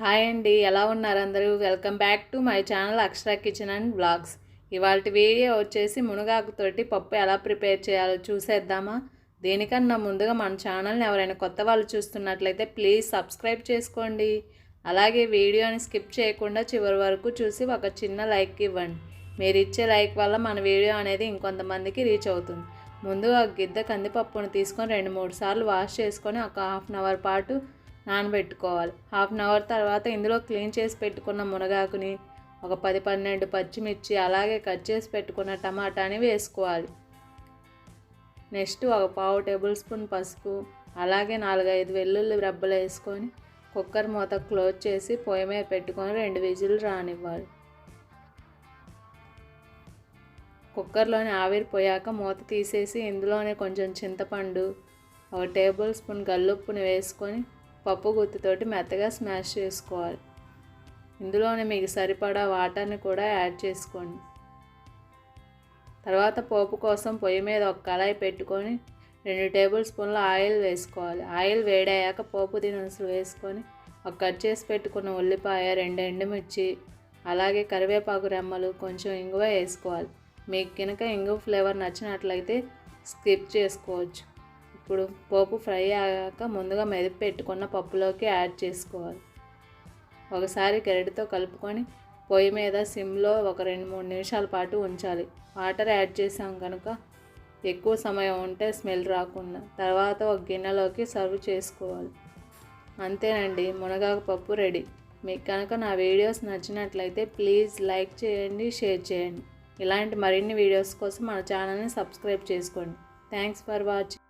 Hi అండి ఎలా ఉన్నారు అందరూ? Welcome back to my channel Akshara kitchen and blogs. ఇవాళ వీడియో వచ్చేసి మునగాకుతోటి పప్పు ఎలా ప్రిపేర్ చేయాలో చూసేద్దామా? దీనికన్నా ముందుగా మన ఛానల్ని ఎవరైనా కొత్త వాళ్ళు చూస్తున్నట్లయితే ప్లీజ్ సబ్స్క్రైబ్ చేసుకోండి. అలాగే వీడియోని స్కిప్ చేయకుండా చివరి వరకు చూసి ఒక చిన్న లైక్ ఇవ్వండి. మీరు ఇచ్చే లైక్ వల్ల మన వీడియో అనేది ఇంకొంతమందికి రీచ్ అవుతుంది. ముందుగా ఒక గిద్ద కందిపప్పును తీసుకొని రెండు మూడు సార్లు వాష్ చేసుకొని ఒక హాఫ్ అన్ అవర్ పాటు నానబెట్టుకోవాలి. హాఫ్ అన్ అవర్ తర్వాత ఇందులో క్లీన్ చేసి పెట్టుకున్న మునగాకుని ఒక పది పన్నెండు పచ్చిమిర్చి అలాగే కట్ చేసి పెట్టుకున్న టమాటాని వేసుకోవాలి. నెక్స్ట్ ఒక పావు టేబుల్ స్పూన్ పసుపు అలాగే నాలుగైదు వెల్లుల్లి రబ్బలు వేసుకొని కుక్కర్ మూత క్లోజ్ చేసి పొయ్యి మీద పెట్టుకొని రెండు విజిల్ రానివ్వాలి. కుక్కర్లోని ఆవిరి పోయాక మూత తీసేసి ఇందులోనే కొంచెం చింతపండు ఒక టేబుల్ స్పూన్ గల్లుప్పుని వేసుకొని పప్పు గుత్తితోటి మెత్తగా స్మాష్ చేసుకోవాలి. ఇందులోనే మీకు సరిపడా వాటర్ని కూడా యాడ్ చేసుకోండి. తర్వాత పోపు కోసం పొయ్యి మీద ఒక కళాయి పెట్టుకొని రెండు టేబుల్ స్పూన్ల ఆయిల్ వేసుకోవాలి. ఆయిల్ వేడయ్యాక పోపు దినుసులు వేసుకొని ఒక కట్ చేసి పెట్టుకున్న ఉల్లిపాయ రెండు ఎండుమిర్చి అలాగే కరివేపాకు రెమ్మలు కొంచెం ఇంగువ వేసుకోవాలి. మీకు కనుక ఇంగువ ఫ్లేవర్ నచ్చినట్లయితే స్కిప్ చేసుకోవచ్చు. ఇప్పుడు పోపు ఫ్రై అయ్యాక ముందుగా మెదిపి పెట్టుకున్న పప్పులోకి యాడ్ చేసుకోవాలి. ఒకసారి గరిటతో కలుపుకొని పొయ్యి మీద సిమ్లో ఒక రెండు మూడు నిమిషాల పాటు ఉంచాలి. వాటర్ యాడ్ చేసాం కనుక ఎక్కువ సమయం ఉంటే స్మెల్ రాకుండా తర్వాత ఒక గిన్నెలోకి సర్వ్ చేసుకోవాలి. అంతేనండి మునగాకు పప్పు రెడీ. మీకు కనుక నా వీడియోస్ నచ్చినట్లయితే ప్లీజ్ లైక్ చేయండి షేర్ చేయండి. ఇలాంటి మరిన్ని వీడియోస్ కోసం మన ఛానల్ని సబ్స్క్రైబ్ చేసుకోండి. Thanks for watching